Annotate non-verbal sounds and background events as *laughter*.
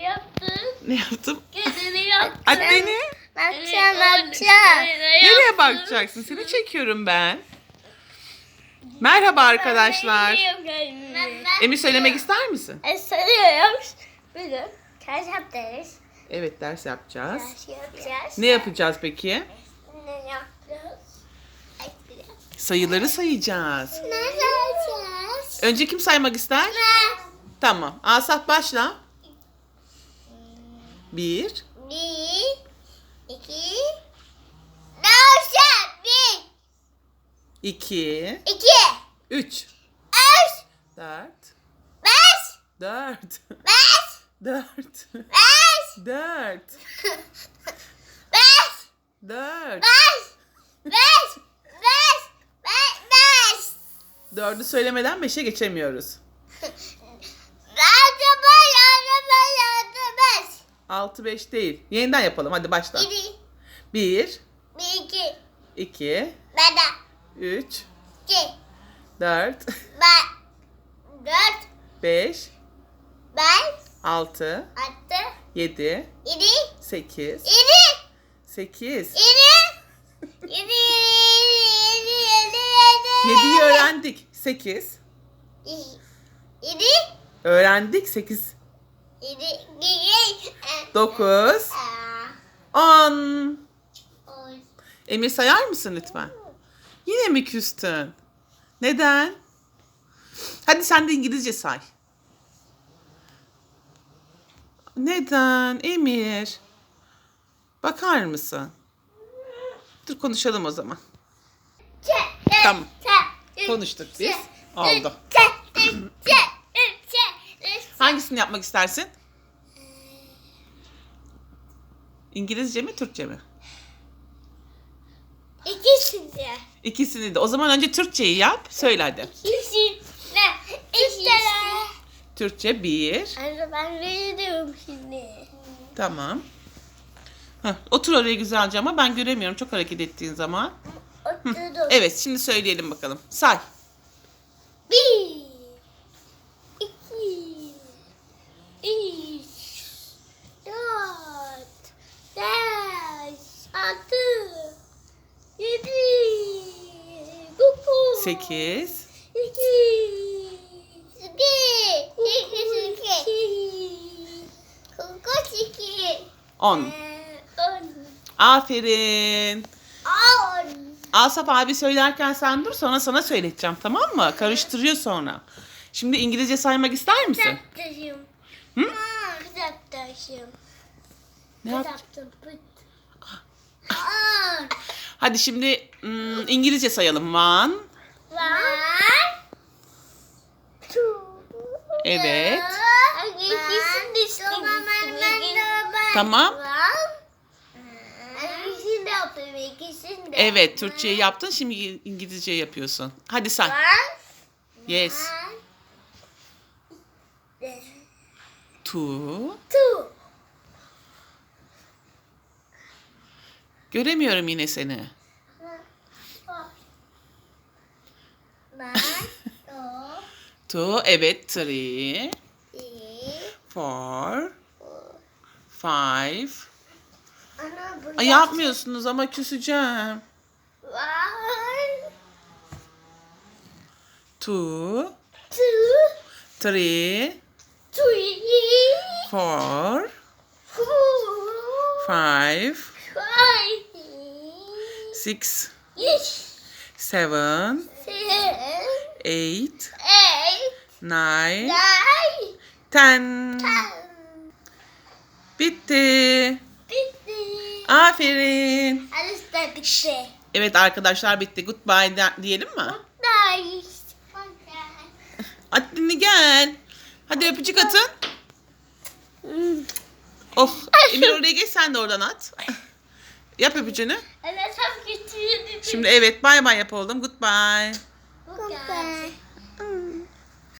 Yaptım. Ne yaptım? Kedini yaptım. Anneni. Bakacağım bakacağım. Nereye bakacaksın? Seni çekiyorum ben. Merhaba arkadaşlar. Emir söylemek ister misin? E, sarıyoruz. Bugün kaç yapacağız? Evet ders yapacağız. Kaç yapacağız? Ne yapacağız peki? Ne yapacağız? Sayıları sayacağız. Ne yapacağız? Önce kim saymak ister? Tamam. Asaf başla. Bir, Bir, iki, dört, bir, iki, iki, üç, üç, dört, beş, dört, beş, dört, beş, dört, beş, dört. beş, beş, beş, beş, beş. Dördü söylemeden beşe geçemiyoruz. *laughs* 6 5 değil. Yeniden yapalım. Hadi başla. 1 1 2 2 3 4 4 5 6 7 8 8 7'yi öğrendik. 8 7 öğrendik. 8 Dokuz. On. Emir sayar mısın lütfen? Yine mi küstün? Neden? Hadi sen de İngilizce say. Neden Emir? Bakar mısın? Dur konuşalım o zaman. Tamam. Konuştuk biz. Oldu. Hangisini yapmak istersin? İngilizce mi, Türkçe mi? İkisinde. İkisini de. O zaman önce Türkçeyi yap. Söyle hadi. İkisinde. İkisinde. Türkçe bir. Anne ben ne diyorum şimdi? Tamam. Heh, otur oraya güzelce ama ben göremiyorum çok hareket ettiğin zaman. Oturdum. Evet şimdi söyleyelim bakalım. Say. Bir. iki, Üç. Dört. Beş. Altı. Yedi. Dokuz. Sekiz. On. Aferin. On. Asaf abi söylerken sen dur sonra sana söyleteceğim tamam mı? Karıştırıyor sonra. Şimdi İngilizce saymak ister misin? Hı? Ne yap- Kitaptım. Pıt. Aa. Hadi şimdi hmm, İngilizce sayalım. One. Two. Evet. İkisini de. Tamam. İkisini de yaptım. İkisini de. Evet Türkçeyi yaptın şimdi İngilizce yapıyorsun. Hadi say. Yes. Two. Two. Göremiyorum yine seni. One. Two. Evet. Three. Four. Five. Ana yapmıyorsunuz ama küseceğim. One. Two. Two. Three. Three. Four. Four. Five. Five. Six. Yes. Seven. Seven. Eight. Nine. Nine. Ten. Ten. Bitti. Bitti. Aferin. Alice bitti. Evet arkadaşlar bitti. Goodbye de- diyelim mi? Nice. Hadi gel. Hadi öpücük atın. Oh. Emir oraya geç sen de oradan at. Yap öpücüğünü. Evet. Şimdi evet bay bay yap oğlum. Goodbye. Goodbye.